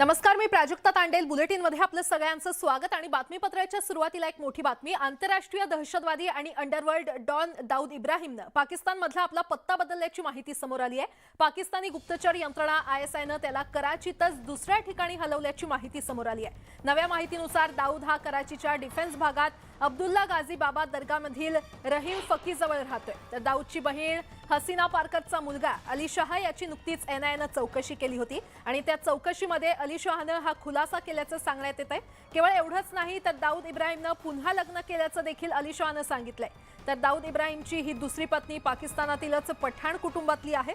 नमस्कार मी प्राजक्ता तांडेल. बुलेटिनमध्ये आपलं सगळ्यांचं स्वागत आणि बातमीपत्राच्या सुरुवातीला एक मोठी बातमी. आंतरराष्ट्रीय दहशतवादी आणि अंडरवर्ल्ड डॉन दाऊद इब्राहिमनं पाकिस्तानमधला आपला पत्ता बदलल्याची माहिती समोर आली आहे. पाकिस्तानी गुप्तचर यंत्रणा आय एस आयनं त्याला कराचीतच दुसऱ्या ठिकाणी हलवल्याची माहिती समोर आली आहे. नव्या माहितीनुसार दाऊद हा कराचीच्या डिफेन्स भागात अब्दुल्ला गाझी बाबा दर्गामधील रहीम फकीजवळ राहतोय. तर दाऊदची बहीण हसीना पारकरचा मुलगा अली शहा याची नुकतीच एनआयनं चौकशी केली होती. आणि त्या चौकशीमध्ये अली शहानं हा खुलासा केल्याचं सांगण्यात येत आहे केवळ एवढंच नाही तर दाऊद इब्राहिमनं पुन्हा लग्न केल्याचं देखील अली शहानं सांगितलंय. तर दाऊद इब्राहिमची ही दुसरी पत्नी पाकिस्तानातीलच पठाण कुटुंबातली आहे.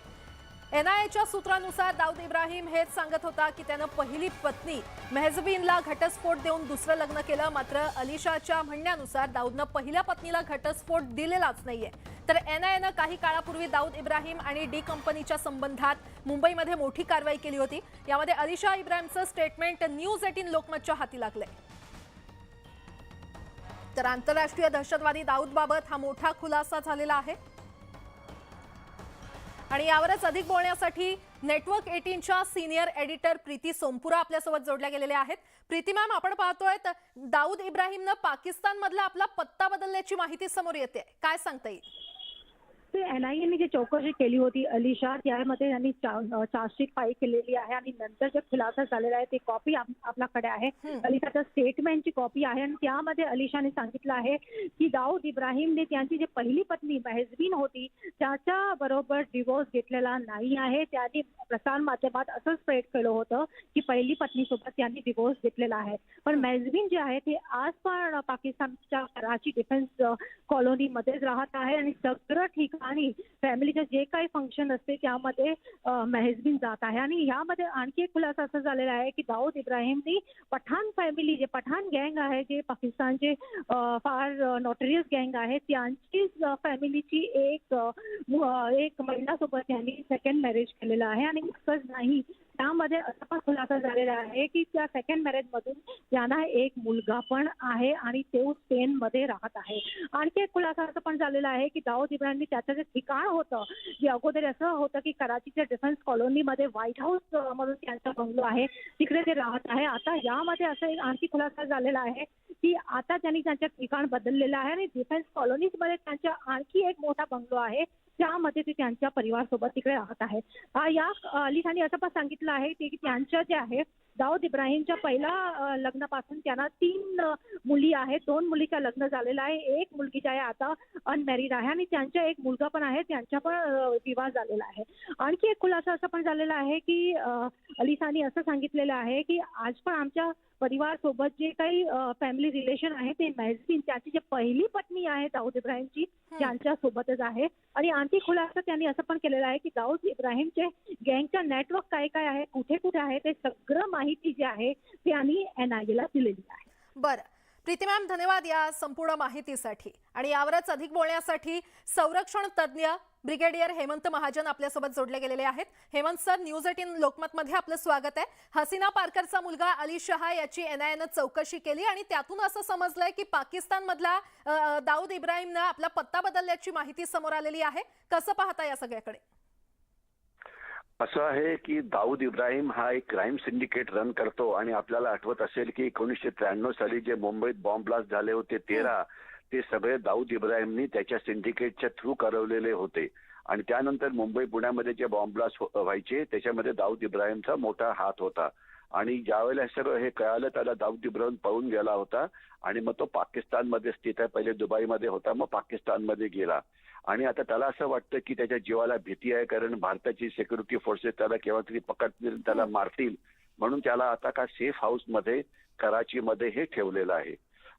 एनआयएच्या सूत्रानुसार दाऊद इब्राहिम हेच सांगत होता की त्यानं पहिली पत्नी मेहजबीनला घटस्फोट देऊन दुसरं लग्न केलं. मात्र अलिशाच्या म्हणण्यानुसार दाऊदनं पहिल्या पत्नीला घटस्फोट दिलेलाच नाहीये. तर एनआयएनं काही काळापूर्वी दाऊद इब्राहिम आणि डी कंपनीच्या संबंधात मुंबईमध्ये मोठी कारवाई केली होती. यामध्ये अलिशा इब्राहिमचं स्टेटमेंट न्यूज एटीन लोकमतच्या हाती लागलंय. तर आंतरराष्ट्रीय दहशतवादी दाऊदबाबत हा मोठा खुलासा झालेला आहे. आणि यावरच अधिक बोलण्यासाठी नेटवर्क एटीनच्या सिनियर एडिटर प्रीती सोमपुरा आपल्यासोबत जोडल्या गेलेल्या आहेत. प्रीती मॅम आपण पाहतोय तर दाऊद इब्राहिमनं पाकिस्तानमधला आपला पत्ता बदलल्याची माहिती समोर येते. काय सांगता येईल? ते एनआयएने जी चौकशी केली होती अलिशा त्यामध्ये त्यांनी चार्जशीट फाईल केलेली आहे आणि नंतर जे खुलासा झालेला आहे ती कॉपी आपल्याकडे आहे. अलिशाच्या स्टेटमेंटची कॉपी आहे आणि त्यामध्ये अलिशाने सांगितलं आहे की दाऊद इब्राहिमने त्यांची जी पहिली पत्नी मेहजबीन होती त्याच्या बरोबर डिवोर्स घेतलेला नाही आहे. त्यांनी प्रसार माध्यमात असं स्प्रेड केलं होतं की पहिली पत्नीसोबत त्यांनी डिवोर्स घेतलेला आहे. पण मेहजबीन जे आहे ते आज पण पाकिस्तानच्या कराची डिफेन्स कॉलनीमध्येच राहत आहे आणि सगळं आणि फॅमिलीचे जे काही फंक्शन असते त्यामध्ये मेहजबीन जात आहे. आणि यामध्ये आणखी एक खुलासा असं झालेला आहे की दाऊद इब्राहिमनी पठाण फॅमिली जे पठाण गँग आहे जे पाकिस्तानचे फार नोटरियस गँग आहे त्यांची फॅमिलीची एक एक महिलासोबत त्यांनी सेकंड मॅरेज केलेलं आहे. आणि इतकंच नाही त्यामध्ये असा पण खुलासा झालेला आहे की त्या सेकंड मॅरेज मधून त्यांना एक मुलगा पण आहे आणि तो स्पेन मध्ये राहत आहे. आणखी एक खुलासा असं पण झालेला आहे की दाऊद इब्राहिमनी त्याचं जे ठिकाण होतं. जे अगोदर असं होतं की कराचीच्या डिफेन्स कॉलनीमध्ये व्हाईट हाऊस म्हणून मधून त्यांचा बंगलो आहे. तिकडे ते राहत आहे. आता यामध्ये असं एक आणखी खुलासा झालेला आहे की आता त्यांनी त्यांचं ठिकाण बदललेलं आहे आणि डिफेन्स कॉलनीमध्ये त्यांच्या आणखी एक मोठा बंगलो आहे. त्यामध्ये ते त्यांच्या परिवारसोबत तिकडे राहत आहेत या अली खानी असं पण सांगितलं आहे की त्यांच्या जे आहे दाऊद इब्राहिमच्या पहिल्या लग्नापासून त्यांना तीन मुली आहेत. दोन मुलीचं लग्न झालेलं आहे. एक मुलगी जी आहे आता अनमॅरिड आहे आणि त्यांच्या एक मुलगा पण आहे त्यांचा पण विवाह झालेला आहे. आणखी एक खुलासा असं पण झालेला आहे की अ, अली खानी असं सांगितलेलं आहे की आज पण आमच्या परिवार सोबत जे काही फॅमिली रिलेशन आहे ते मॅझिन त्याची जी पहिली पत्नी आहे दाऊद इब्राहिमची त्यांच्या सोबतच आहे. आणि आणखी खुलासा त्यांनी असं पण केलेलं आहे की दाऊद इब्राहिमचे गँगचा नेटवर्क काय काय आहे कुठे कुठे आहे ते सगळं माहिती जी आहे त्यांनी एनआयएला दिलेली आहे. बरं. प्रीती मॅम धन्यवाद या संपूर्ण माहितीसाठी. आणि यावरच अधिक बोलण्यासाठी संरक्षण तज्ज्ञ ब्रिगेडियर हेमंत महाजन आपल्यासोबत जोडले गेलेले आहेत. हेमंत सर न्यूज एटीन लोकमतमध्ये आपलं स्वागत आहे. हसीना पारकरचा मुलगा अली शहा याची एनआयएनं चौकशी केली आणि त्यातून असं समजलंय की पाकिस्तानमधला दाऊद इब्राहिमनं आपला पत्ता बदलल्याची माहिती समोर आलेली आहे. कसं पाहता या सगळ्याकडे? असं आहे की दाऊद इब्राहिम हा एक क्राईम सिंडिकेट रन करतो आणि आपल्याला आठवत असेल की एकोणीसशे त्र्याण्णव साली जे मुंबईत बॉम्ब ब्लास्ट झाले होते तेरा ते सगळे दाऊद इब्राहिमनी त्याच्या सिंडिकेटच्या थ्रू करवलेले होते. आणि त्यानंतर मुंबई पुण्यामध्ये जे बॉम्ब ब्लास्ट व्हायचे त्याच्यामध्ये दाऊद इब्राहिमचा मोठा हात होता. आणि ज्यावेळेला हे सगळं हे कळालं त्याला दाऊद इब्राहिम पळून गेला होता. आणि मग तो पाकिस्तानमध्ये स्थित आहे पहिले दुबईमध्ये होता मग पाकिस्तानमध्ये गेला. आणि आता त्याला असं वाटतं की त्याच्या जीवाला भीती आहे कारण भारताची सिक्युरिटी फोर्सेस त्याला केव्हा तरी पकडतील त्याला मारतील. म्हणून त्याला आता का सेफ हाऊसमध्ये कराचीमध्ये हे ठेवलेलं आहे.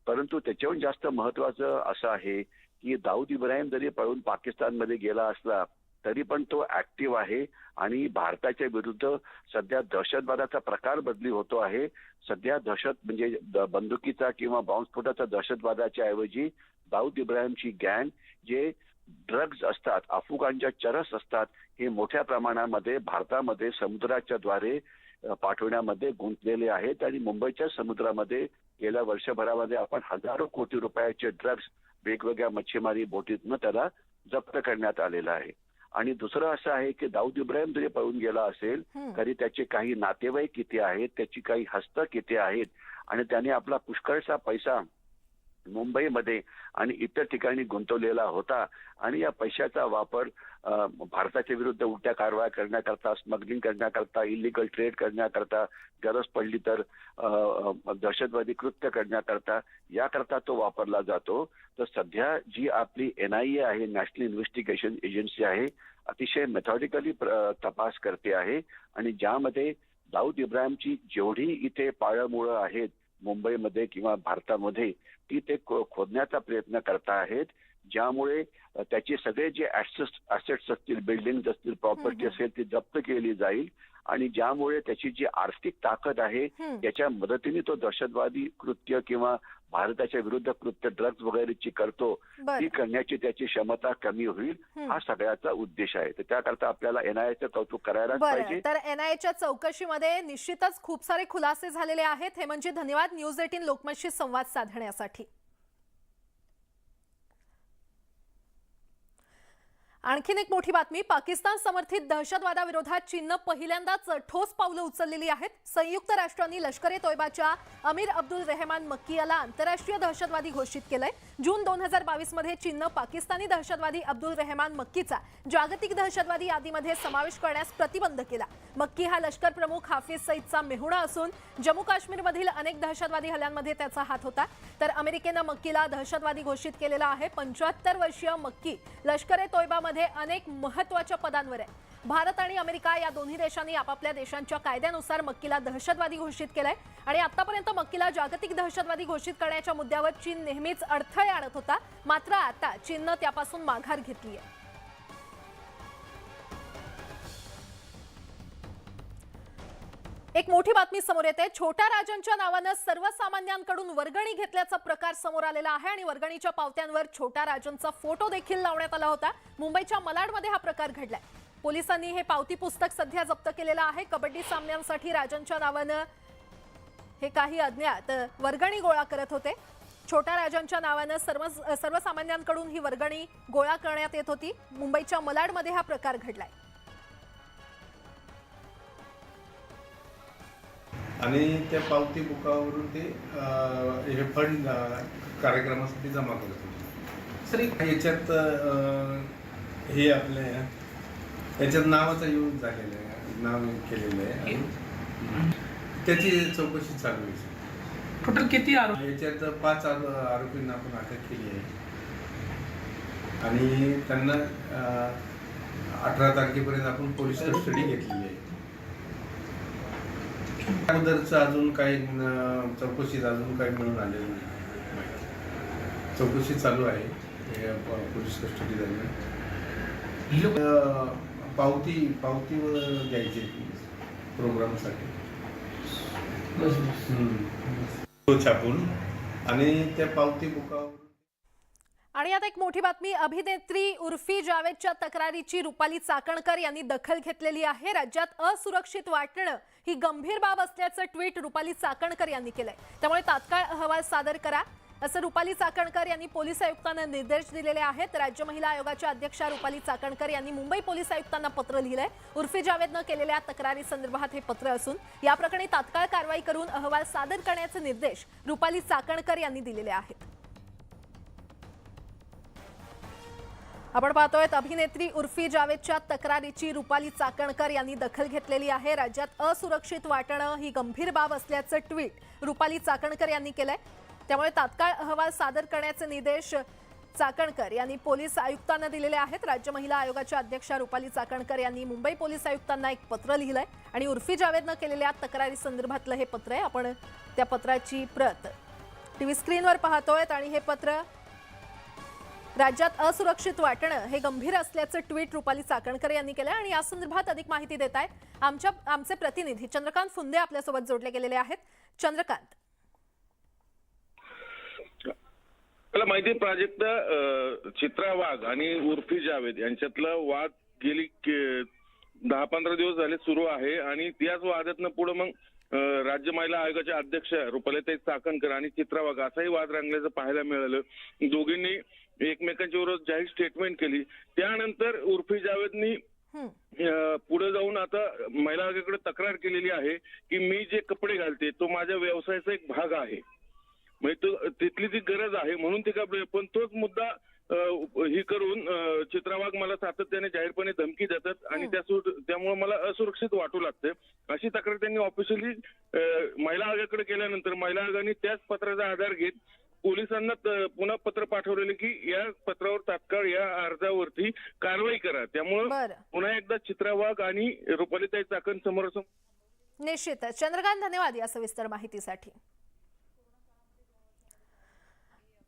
परंतु त्याच्याहून जास्त महत्वाचं असं आहे की दाऊद इब्राहिम जरी पळून पाकिस्तानमध्ये गेला असला तरी पण तो ऍक्टिव्ह आहे आणि भारताच्या विरुद्ध सध्या दहशतवादाचा प्रकार बदली होतो आहे. सध्या दहशत म्हणजे बंदुकीचा किंवा बॉम्बस्फोटाचा दहशतवादाच्या ऐवजी दाऊद इब्राहिमची गँग जे ड्रग्ज असतात अफुगांच्या चरस असतात हे मोठ्या प्रमाणामध्ये भारतामध्ये समुद्राच्या द्वारे पाठवण्यामध्ये गुंतलेले आहेत आणि मुंबईच्या समुद्रामध्ये गेल्या वर्षभरामध्ये आपण हजारो कोटी रुपयाचे ड्रग्ज वेगवेगळ्या मच्छीमारी बोटीतनं त्याला जप्त करण्यात आलेलं आहे आणि दुसरं असं आहे की दाऊद इब्राहिम जरी पळून गेला असेल. तरी त्याचे काही नातेवाईक किती आहेत त्याची काही हस्त किती आहेत आणि त्याने आपला पुष्कळसा पैसा मुंबईमध्ये आणि इतर ठिकाणी गुंतवलेला होता. आणि या पैशाचा वापर भारताच्या विरुद्ध उलट्या कारवाया करण्याकरता स्मगलिंग करण्याकरता इलिगल ट्रेड करण्याकरता गरज पडली तर दहशतवादी कृत्य करण्याकरता याकरता तो वापरला जातो. तर सध्या जी आपली एनआयए आहे नॅशनल इन्व्हेस्टिगेशन एजन्सी आहे अतिशय मेथॉडिकली तपास करते आहे. आणि ज्यामध्ये दाऊद इब्राहिमची जेवढी इथे पाळमुळं आहेत मुंबईमध्ये किंवा भारतामध्ये ती ते खोदण्याचा प्रयत्न करता आहेत ज्यामुळे त्याचे सगळे जे ऍसेट्स असतील बिल्डिंग असतील प्रॉपर्टी. असेल ती जप्त केली जाईल आणि ज्यामुळे त्याची जी आर्थिक ताकद आहे. त्याच्या मदतीने तो दहशतवादी कृत्य किंवा भारताच्या विरुद्ध कृत्य ड्रग्ज वगैरेची करतो ती करण्याची त्याची क्षमता कमी होईल. हा सगळ्याचा उद्देश आहे. तर त्याकरता आपल्याला एनआयएचं कौतुक करायलाच बरं. पाहिजे. तर एनआयएच्या चौकशीमध्ये निश्चितच खूप सारे खुलासे झालेले आहेत. हे म्हणजे धन्यवाद न्यूज एटीन लोकमतशी संवाद साधण्यासाठी. आणखीन एक मोठी बातमी. पाकिस्तान समर्थित दहशतवादाविरोधात चीननं पहिल्यांदाच ठोस पावलं उचललेली आहेत. संयुक्त राष्ट्रांनी लष्कर ए तोयबाच्या अमीर अब्दुल रेहमान मक्की याला आंतरराष्ट्रीय दहशतवादी घोषित केलंय. जून दोन हजार बावीसमध्ये चीननं पाकिस्तानी दहशतवादी अब्दुल रेहमान मक्कीचा जागतिक दहशतवादी यादीमध्ये समावेश करण्यास प्रतिबंध केला. मक्की हा लष्कर प्रमुख हाफिज सईदचा मेहुणा असून जम्मू काश्मीरमधील अनेक दहशतवादी हल्ल्यांमध्ये त्याचा हात होता. तर अमेरिकेनं मक्कीला दहशतवादी घोषित केलेला आहे. पंच्याहत्तर वर्षीय मक्की लष्कर ए मध्ये अनेक महत्त्वाच्या पदांवर आहे. भारत आणि अमेरिका या दोन्ही देशांनी आपापल्या देशांच्या कायद्यानुसार मक्कीला दहशतवादी घोषित केलाय. आणि आतापर्यंत मक्कीला जागतिक दहशतवादी घोषित करण्याच्या मुद्द्यावर चीन नेहमीच अडथळे आणत होता. मात्र आता चीननं त्यापासून माघार घेतली आहे एक मोठी बातमी समोर येते. छोट्या राजांच्या नावानं सर्वसामान्यांकडून वर्गणी घेतल्याचा प्रकार समोर आलेला आहे आणि वर्गणीच्या पावत्यांवर छोट्या राजांचा फोटो देखील लावण्यात आला होता. मुंबईच्या मलाडमध्ये हा प्रकार घडलाय. पोलिसांनी हे पावती पुस्तक सध्या जप्त केलेलं आहे. कबड्डी सामन्यांसाठी राजांच्या नावानं हे काही अज्ञात वर्गणी गोळा करत होते. छोट्या राजांच्या नावानं सर्व सर्वसामान्यांकडून ही वर्गणी गोळा करण्यात येत होती. मुंबईच्या मलाडमध्ये हा प्रकार घडलाय. आणि त्या पावती बुकावरून ते हे फंड कार्यक्रमासाठी जमा करत होते सर याच्यात हे आपले याच्यात नावाचा यूज झालेला आहे. नाव केलेलं आहे. त्याची चौकशी चालू आहे. टोटल किती आरोप याच्यात पाच आरो- आरोपींना आपण अटक केली आहे. आणि त्यांना अठरा तारखेपर्यंत आपण पोलीस कस्टडी घेतलेली आहे. अगोदरचं अजून काही चौकशीत अजून काही मिळून आलेलं नाही. चौकशी चालू आहे. पोलीस कस्टडी दरम्यान पावती पावतीवर द्यायची प्रोग्रामसाठी. तो छापून आणि त्या पावती बुकावर आणि आता एक मोठी बातमी. अभिनेत्री उर्फी जावेदच्या तक्रारीची रुपाली चाकणकर यांनी दखल घेतलेली आहे. राज्यात असुरक्षित वाटणं ही गंभीर बाब असल्याचं ट्विट रुपाली चाकणकर यांनी केलंय. त्यामुळे तात्काळ अहवाल सादर करा. असं रुपाली चाकणकर यांनी पोलीस आयुक्तांना निर्देश दिलेले आहेत. राज्य महिला आयोगाच्या अध्यक्षा रुपाली चाकणकर यांनी मुंबई पोलीस आयुक्तांना पत्र लिहिलंय. उर्फी जावेदनं केलेल्या तक्रारी संदर्भात हे पत्र असून या प्रकरणी तात्काळ कारवाई करून अहवाल सादर करण्याचे निर्देश रुपाली चाकणकर यांनी दिलेले आहेत. आपण पाहतोय अभिनेत्री उर्फी जावेदच्या तक्रारीची रुपाली चाकणकर यांनी दखल घेतलेली आहे. राज्यात असुरक्षित वाटणं ही गंभीर बाब असल्याचं ट्विट रुपाली चाकणकर यांनी केलंय. त्यामुळे तात्काळ अहवाल सादर करण्याचे निर्देश चाकणकर यांनी पोलीस आयुक्तांना दिलेले आहेत. राज्य महिला आयोगाच्या अध्यक्षा रुपाली चाकणकर यांनी मुंबई पोलीस आयुक्तांना एक पत्र लिहिलंय आणि उर्फी जावेदनं केलेल्या तक्रारी संदर्भातलं हे पत्र आहे. आपण त्या पत्राची प्रत टीव्ही स्क्रीनवर पाहतोय आणि हे पत्र राज्यात असुरक्षित वाटणं हे गंभीर असल्याचं ट्विट रुपाली चाकणकर यांनी केलं आणि या संदर्भात अधिक माहिती देत आहेत. आमच्या आमचे प्रतिनिधी चंद्रकांत फुंदे आपल्यासोबत जोडले गेलेले आहेत. चंद्रकांत. मला माहिती आहे, प्राजक्त चित्रा वाघ आणि उर्फी जावेद यांच्यातला वाद गेली दहा पंधरा दिवस झाले सुरू आहे. आणि त्याच वादातनं पुढे मग राज्य महिला आयोगाच्या अध्यक्ष रुपालीताई चाकणकर आणि चित्रा वाघ असाही वाद रांगल्याचं पाहायला मिळालं. दोघींनी एकमेकांच्या विरोधात जाहीर स्टेटमेंट केली. त्यानंतर उर्फी जावेदनी पुढे जाऊन आता महिला आयोगाकडे तक्रार केलेली आहे की मी जे कपडे घालते तो माझ्या व्यवसायाचा एक भाग आहे. म्हणजे तो तिथली ती गरज आहे म्हणून ते कपडे पण तोच मुद्दा ही करून अं, चित्रा वाघ मला सातत्याने जाहीरपणे धमकी देतात आणि त्यामुळे मला असुरक्षित वाटू लागते अशी तक्रार त्यांनी ऑफिशियली महिला आयोगाकडे केल्यानंतर महिला आयोगाने त्याच पत्राचा आधार घेत पोलिसांना पुन्हा पत्र पाठवलेले की या पत्रावर तात्काळ या अर्जावरती कारवाई करा. त्यामुळं पुन्हा एकदा चित्रा वाघ आणि रुपालीताई चाकण समोरासमोर. निश्चित चंद्रकांत धन्यवाद या सविस्तर माहितीसाठी.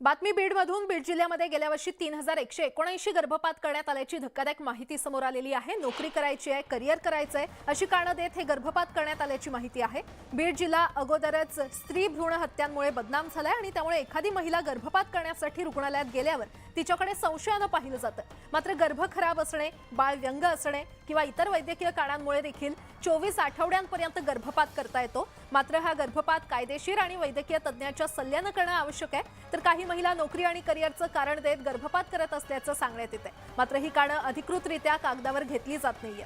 बातमी बीडमधून बीड जिल्ह्यामध्ये गेल्या वर्षी तीन हजार एकशे एकोणऐंशी गर्भपात करण्यात आल्याची धक्कादायक माहिती समोर आलेली आहे. नोकरी करायची आहे करिअर आहे अशी कारणं देत हे गर्भपात करण्यात आल्याची माहिती आहे. बीड जिल्हा अगोदरच स्त्री भ्रूण हत्यांमुळे बदनाम झालाय आणि त्यामुळे एखादी महिला गर्भपात करण्यासाठी रुग्णालयात गेल्यावर तिच्याकडे संशयानं पाहिलं जातं. मात्र गर्भ खराब असणे बाळ व्यंग असणे किंवा इतर वैद्यकीय कारणांमुळे देखील चोवीस आठवड्यांपर्यंत गर्भपात करता येतो. मात्र हा गर्भपात कायदेशीर आणि वैद्यकीय तज्ज्ञाच्या सल्ल्यानं करणं आवश्यक आहे. तर काही महिला नोकरी आणि करिअरचं कारण देत गर्भपात करत असल्याचं सांगण्यात येते मात्र ही कारणं अधिकृतरित्या कागदावर घेतली जात नाहीये.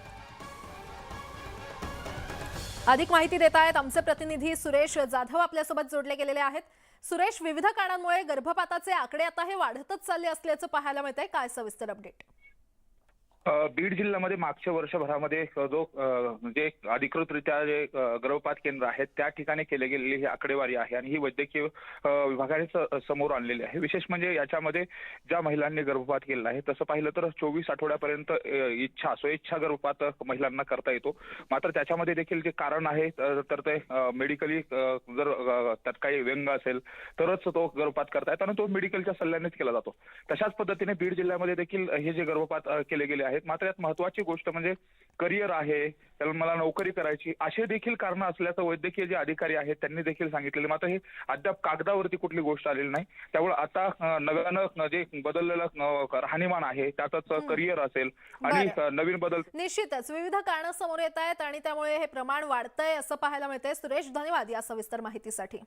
अधिक माहिती देत आहेत आमचे प्रतिनिधी सुरेश जाधव आपल्यासोबत जोडले गेलेले आहेत. सुरेश विविध कारणांमुळे गर्भपाताचे आकडे आता हे वाढतच चालले असल्याचं पाहायला मिळत आहे काय सविस्तर अपडेट? बीड जिल्ह्यामध्ये मागच्या वर्षभरामध्ये जो म्हणजे जे अधिकृतरित्या जे गर्भपात केंद्र आहेत त्या ठिकाणी केले गेलेली ही आकडेवारी आहे आणि ही वैद्यकीय विभागाने स- समोर आणलेली आहे. विशेष म्हणजे याच्यामध्ये ज्या महिलांनी गर्भपात केलेला आहे तसं पाहिलं तर चोवीस आठवड्यापर्यंत इच्छा स्वेच्छा गर्भपात महिलांना करता येतो. मात्र त्याच्यामध्ये देखील जे कारण आहे तर ते मेडिकली जर त्यात काही व्यंग असेल तरच तो गर्भपात करता येतो आणि तो मेडिकलच्या सल्ल्यानेच केला जातो. तशाच पद्धतीने बीड जिल्ह्यामध्ये देखील हे जे गर्भपात केले गेले आहे आहेत. मात्र यात महत्वाची गोष्ट म्हणजे करिअर आहे. त्याला मला नोकरी करायची. असे देखील कारण असल्याचं वैद्यकीय जे अधिकारी आहेत त्यांनी देखील सांगितलेले. मात्र हे अद्याप कागदावरती कुठली गोष्ट आलेली नाही. त्यामुळे आता नव्यानं जे बदललेलं राहणीमान आहे त्यातच करिअर असेल आणि नवीन बदल निश्चितच. विविध कारणं समोर येत आहेत आणि त्यामुळे हे प्रमाण वाढतंय असं पाहायला मिळतंय. सुरेश धन्यवाद या सविस्तर माहितीसाठी.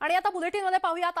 आणि आता बुलेटिनमध्ये पाहूयात.